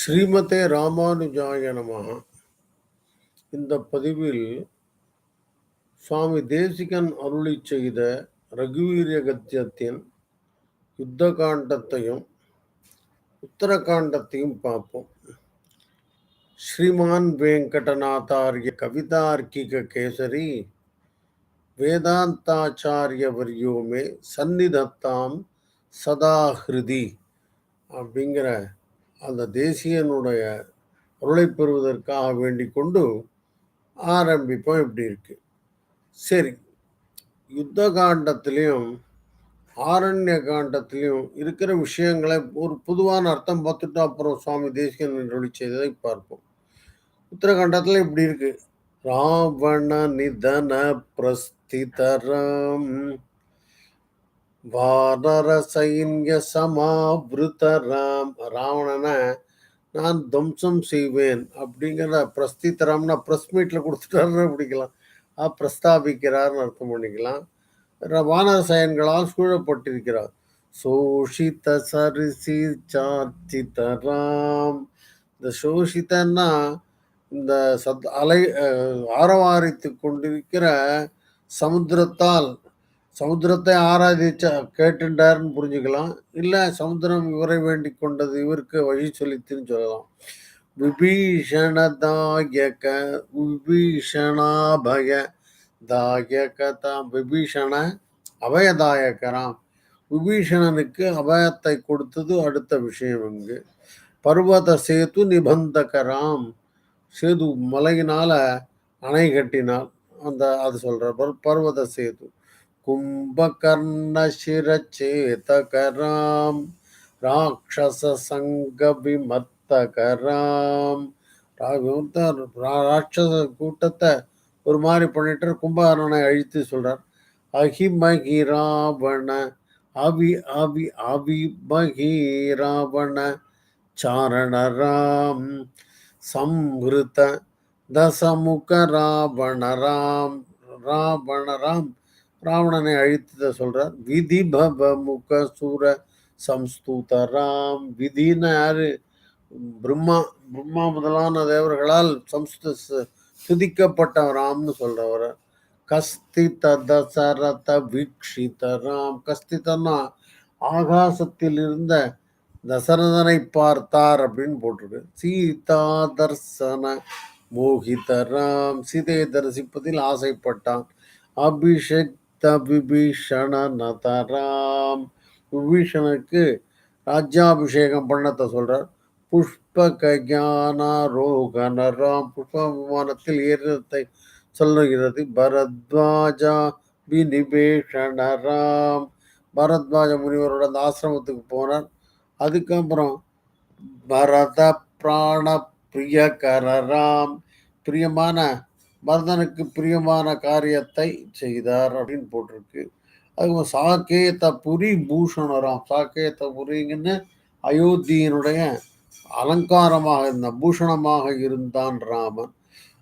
ஸ்ரீமதே ராமானுஜாய நமஹ. இந்த பதிவில் சுவாமி தேசிகன் அருளி செய்த ரகுவீரிய கத்தியத்தின் யுத்த காண்டத்தையும் உத்தரகாண்டத்தையும் பார்ப்போம். ஸ்ரீமான் வெங்கடநாதாரிய கவிதார்க்கிக கேசரி வேதாந்தாச்சாரிய வரியோமே சந்நிதத்தாம் சதாஹிருதி அப்படிங்கிற அந்த தேசியனுடைய அருளை பெறுவதற்காக வேண்டி கொண்டு ஆரம்பிப்போம். இப்படி இருக்கு. சரி. யுத்த காண்டத்திலையும் ஆரண்ய காண்டத்திலையும் இருக்கிற விஷயங்களை ஒரு பொதுவான அர்த்தம் பார்த்துட்டு அப்புறம் சுவாமி தேசிகன் அருளி செய்ததை பார்ப்போம். உத்தரகாண்டத்தில் இப்படி இருக்கு. ராவண நிதன பிரஸ்திதரம் வானர சைன்ய சமாவிருத்தராம். ராவணனை நான் துவம்சம் செய்வேன் அப்படிங்கிற பிரஸ்தித்தரம்னா ப்ரெஸ் மீட்டில் கொடுத்துட்டாருன்னு பிடிக்கலாம் ஆ பிரஸ்தாபிக்கிறார்னு அர்த்தம் பண்ணிக்கலாம். வானர சயன்களால் சூழப்பட்டிருக்கிறார். சோஷித சரிசி சார்த்திதராம். இந்த சோஷிதன்னா இந்த சத் அலை ஆரவாரித்து கொண்டிருக்கிற சமுத்திரத்தால் சமுத்திரத்தை ஆராதிச்ச கேட்டுட்டாருன்னு புரிஞ்சுக்கலாம். இல்லை சமுத்திரம் இவரை வேண்டி கொண்டது இவருக்கு வழி சொல்லித்துன்னு சொல்லலாம். விபீஷணதாயக விபீஷணாபய தாயகதாம். விபீஷண அபயதாயகராம். விபீஷணனுக்கு அபயத்தை கொடுத்தது அடுத்த விஷயம் இங்கு. பர்வத சேது நிபந்தகராம். சேது மலையினால் அணை கட்டினால் அந்த அது சொல்கிற பர்- பர்வத சேது. கும்பகர்ண சிரச்சேதகராம் ராட்சச ராட்சச கூட்டத்தை ஒரு மாதிரி பண்ணிட்டு கும்பகர்ணனை அழித்து சொல்றார். அகிமகி ராவண அவி அவி அபிமகி ராவண சாரணராம். சம்ஹிருத தசமுக ராவணராம் ராவணராம். ராவணனை அழித்ததை சொல்றார். விதி பவ முக சூர சம்ஸ்துதராம் விதின்னு யாரு? பிரம்மா பிரம்மா முதலான தேவர்களால் சம்ஸ்து துதிக்கப்பட்டவராம்னு சொல்றவர். கஸ்தித தசரத வீக்ஷித ராம். கஸ்திதன்னா ஆகாசத்தில் இருந்த தசரதனை பார்த்தார் அப்படின்னு போட்டிருக்கு. சீதா தர்சன மோகித ராம். சீதையை தரிசிப்பதில் ஆசைப்பட்டான். அபிஷேக் த விபீஷண நதராம் விபீஷணனுக்கு ராஜ்யாபிஷேகம் பண்ணத்தை சொல்றார். புஷ்ப கஜானாரோகனராம் புஷ்ப விமானத்தில் ஏறினத்தை சொல்லுகிறது. பரத்வாஜா விநிபேஷணராம். பரத்வாஜ முனிவரோட அந்த ஆசிரமத்துக்கு போனார். அதுக்கப்புறம் பரத பிராண பிரியகரராம். பிரியமான பரதனுக்கு பிரியமான காரியத்தை செய்தார் அப்படின்னு போட்டிருக்கு. அதுக்கு சாக்கேத புரி பூஷணராம். சாக்கேத புரிங்கன்னு அயோத்தியினுடைய அலங்காரமாக இருந்த பூஷணமாக இருந்தான் ராமன்.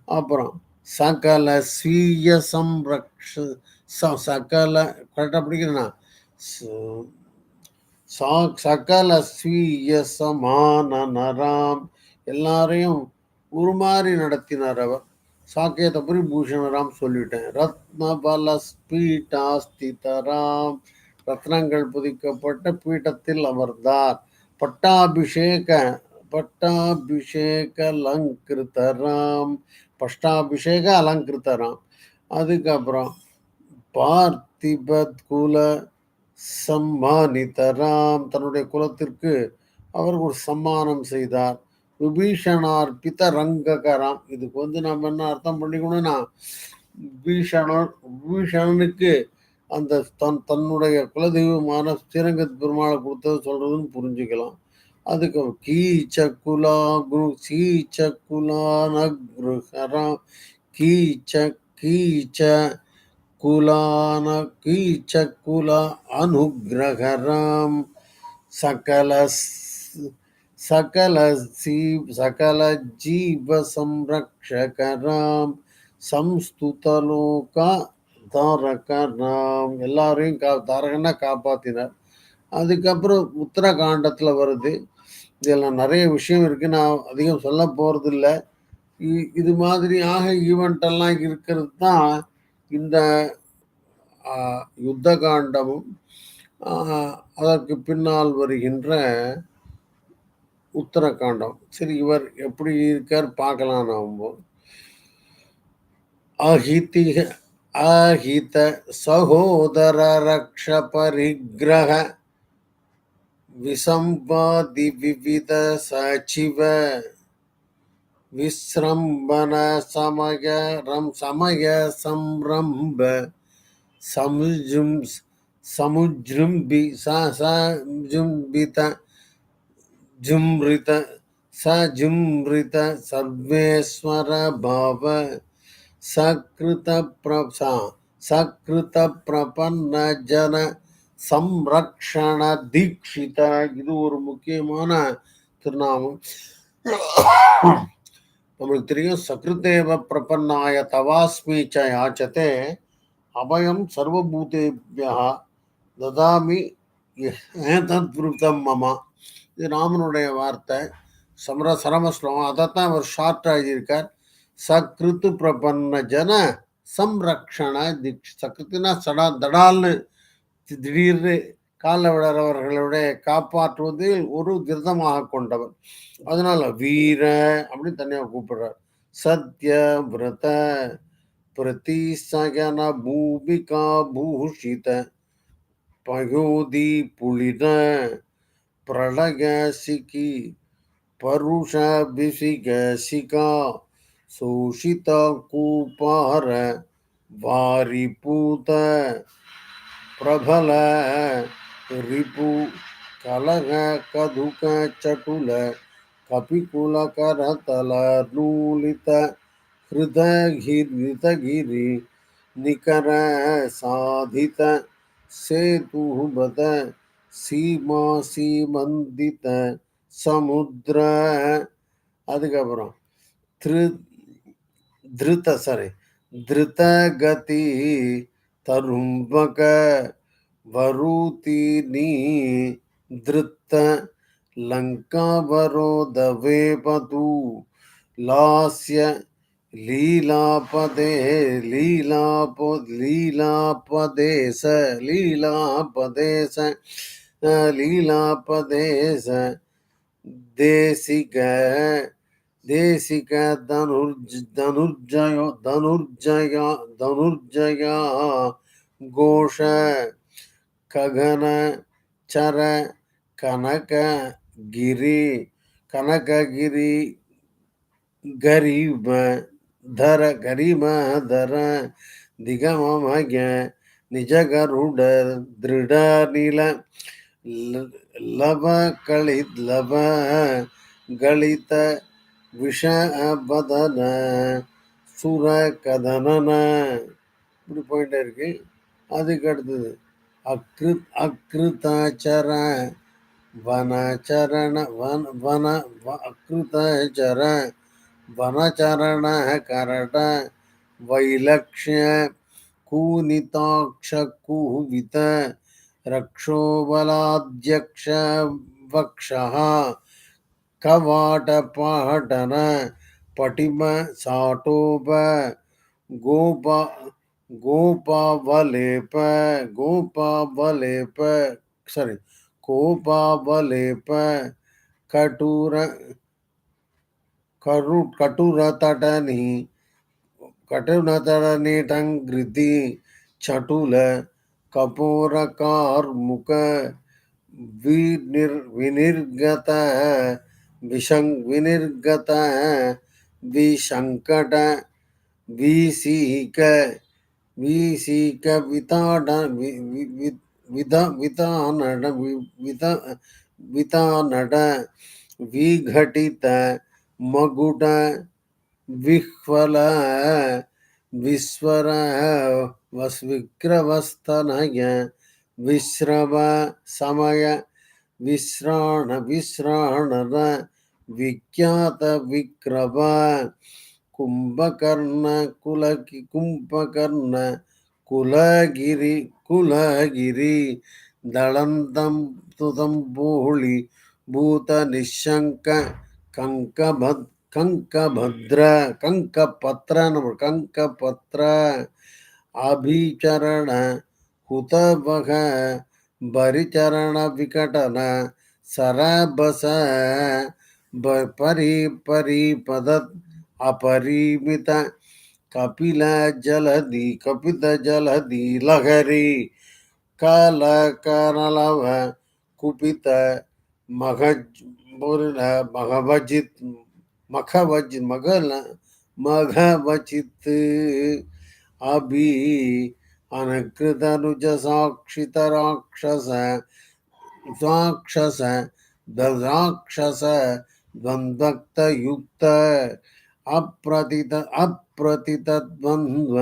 அப்புறம் சகல ஸ்வீய சம்ரக்ஷ ச- சகல கரெக்டாக பிடிக்கிறேன்னா ச- சகல ஸ்வீய சமான நராம் எல்லாரையும் உருமாறி நடத்தினார் அவர். சாக்கேதபுரி பூஷணராம் சொல்லிட்டேன். ரத்ன பல ஸ்பீட்டாஸ்திதராம் ரத்னங்கள் புதிக்கப்பட்ட பீட்டத்தில் அமர்ந்தார். பட்டாபிஷேக பட்டாபிஷேக அலங்கிருத்தராம் பஷ்டாபிஷேக அலங்கிருத்தராம். அதுக்கப்புறம் பார்த்திபத் குல சம்மானிதராம். தன்னுடைய குலத்திற்கு அவர் ஒரு சம்மானம் செய்தார். விபீஷணார்பித ரங்ககரம் இதுக்கு வந்து நம்ம என்ன அர்த்தம் பண்ணிக்கணும்னா விபீஷணர் விபீஷணனுக்கு அந்த தன் தன்னுடைய குலதெய்வமான ஸ்ரீரங்கத் பெருமாளை கொடுத்தது சொல்றதுன்னு புரிஞ்சுக்கலாம். அதுக்கு கீச்ச குலா குரு சீச்ச குலானக்ருஹராம் கீச்ச கீச்ச குலான கீச்ச குல அனுகிரகராம். சகல சகல சீ சகல ஜீவ சம்ரக்ஷகராம் சம்ஸ்துதலோகா தாரகராம். எல்லாரையும் கா தாரகனா காப்பாத்தினார். அதுக்கப்புறம் உத்தரகாண்டத்தில் வருது. இதெல்லாம் நிறைய விஷயம் இருக்குது நான் அதிகம் சொல்ல போகிறதில்ல இ இது மாதிரியாக ஈவெண்ட்டெல்லாம் இருக்கிறது தான் இந்த யுத்த காண்டமும், அதற்கு பின்னால் வருகின்ற உத்தரகாண்டம். சரி இவர் எப்படி இருக்கார் பார்க்கலாம் நாம. அஹிதிஹ அஹித சகோதர ரக்ஷ பரிக்கிரக விசம்பாதி விவித சச்சிவ விஸ்ரம்பன சமய ரம் சமய சம்ரம்ப சமுஜும் சமுஜ்ரும்பி ச சஜும்பித ஜும்ரித சஜும்ரித சர்வேஸ்வர பாவ சகிருத பிரசா சகிருத பிரபன்ன ஜன சம்ரக்ஷண தீக்ஷித இது ஒரு முக்கியமான திருநாமம். நம்மளுக்கு தெரியும் சகிருதேவ பிரபன்னாய தவாஸ்மி ச யாச்சதே அபயம் சர்வபூதேபியா ததாமி ஏதத் விருத்தம் மமா. இது ராமனுடைய வார்த்தை. சமர சரமஸ்லோகம் அதைத்தான் அவர் ஷார்ட் எழுதியிருக்கார். சக்ருத்து பிரபன்ன ஜன சம்ரக்ஷண திக் சக்ருத்தினா சடா தடால்னு திடீர்னு காலை விடறவர்களுடைய காப்பாற்றுவதில் ஒரு திருதமாக கொண்டவர். அதனால வீர அப்படின்னு தனியாக கூப்பிடுறார். சத்ய விரத பிரதிசகன பூமிகா பூஷித பயோதி புலித प्रणगसिकी परुषभिसिगसिका शोषितकूपार वारिपूत प्रभल रिपु कलह कधुक चटुल कपिकुलकरतल नूलित हृदयगिरि निकर साधित, सेतु बत சீமா சீமந்தித சமுத்திர அதுக்கப்புறம் திரு திருத்த சாரி திருத கதி தரும்பக வரூதினி திருத்த லங்காவரோதவேபது லாஸ்ய லீலாபதே லீலாபோ லீலாபதேச லீலாபதேச. लीलापदेश देशिक देशिक धनुर्ज, धनुर्जय धनुर्जय धनुर्जय, घोष, खगन, चर, कनक, गिरी कनक, गिरी, गरीब, धर गरीब, धर, दिगम निज गरुड दृढ़, नील நில லப களி லப களித விஷபதன சுர கதனன இப்படி போயிட்டே இருக்கு அதுக்கு அடுத்தது அக்ருத் அக்ருதாச்சர வனச்சரண வன வன அக்ருதச்சர வனச்சரண கரட வைலக்ஷ்ய கூனிதாட்ச குவித रक्षो बलाध्यक्ष वक्ष कवाट कवाटपाटन पटिम साटोप गोप, गोपावलेप गोपावलेप सॉरी कोपावलेप, कटूर, करु, कटुरतटनि कटुरतटनिटङ्कृति चटुल कपूरकार्मुक विनिर् विनिर्गत विशं विनिर्गतः विसङ्कट विसीक विसीक विताड विघटित मगुट विह्वल विश्वरः विग्रवस्तन विश्रव समय, विश्राण विश्राण विख्यात विक्रम कुंभकर्ण कुल कुंभकर्ण कुलगिरि कुलगिरि दळन्तं तुतं भूळि कङ्कभद्र कंकभद्र कंकपत्र नम कंकपत्र, अभिचरण, हुतवह, बरिचरण, विकटन, सरबस परी पद अपरिमित, कपिल जलधि, कपित जलधि, लहरी, कल करलव, कुपित, महज महभजित मखवज मगल मघवचित अभी अनकृतनुज साक्षित राक्षस राक्षस राक्षस द्वन्द्वक्त युक्त अप्रतित अप्रतित द्वन्द्व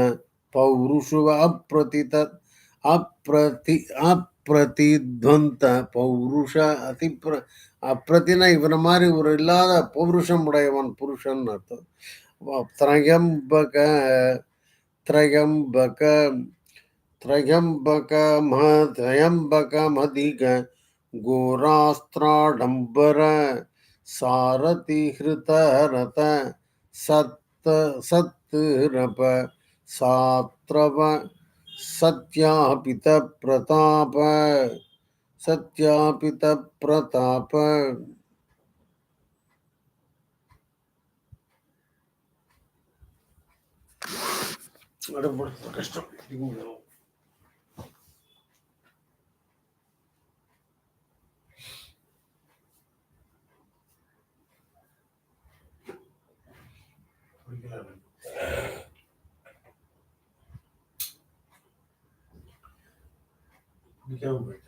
पौरुषु अप्रतित अप्रति அப்பிரதித்வந்த பௌருஷ அதி அப்புறத்தினா இவனை மாதிரி ஒரு இல்லாத பௌருஷம் உடையவன் புருஷன் அர்த்தம் திரயம்பக திரயம்பக திரயம்பக ம திரயம்பகமதிக கோராஸ்திராடம்பர சாரதி ஹிருதரத சத்த சத்து ரப சாத்ரவ சத்யாபித பிரதாப सत्यापित प्रताप कष्ट Thank.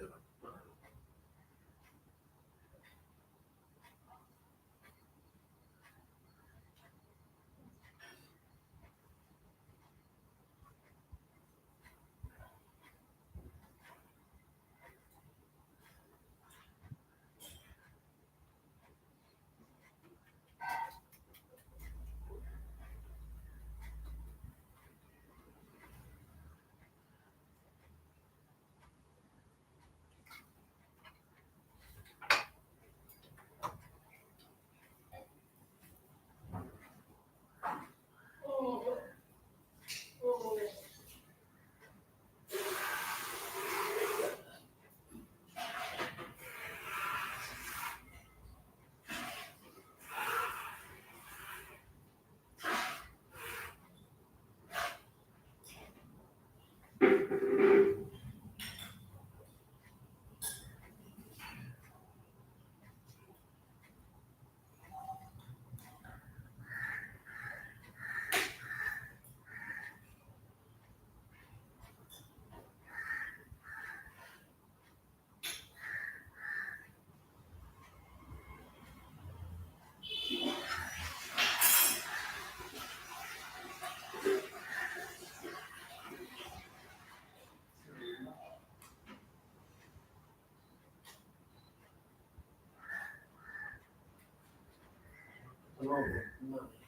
moment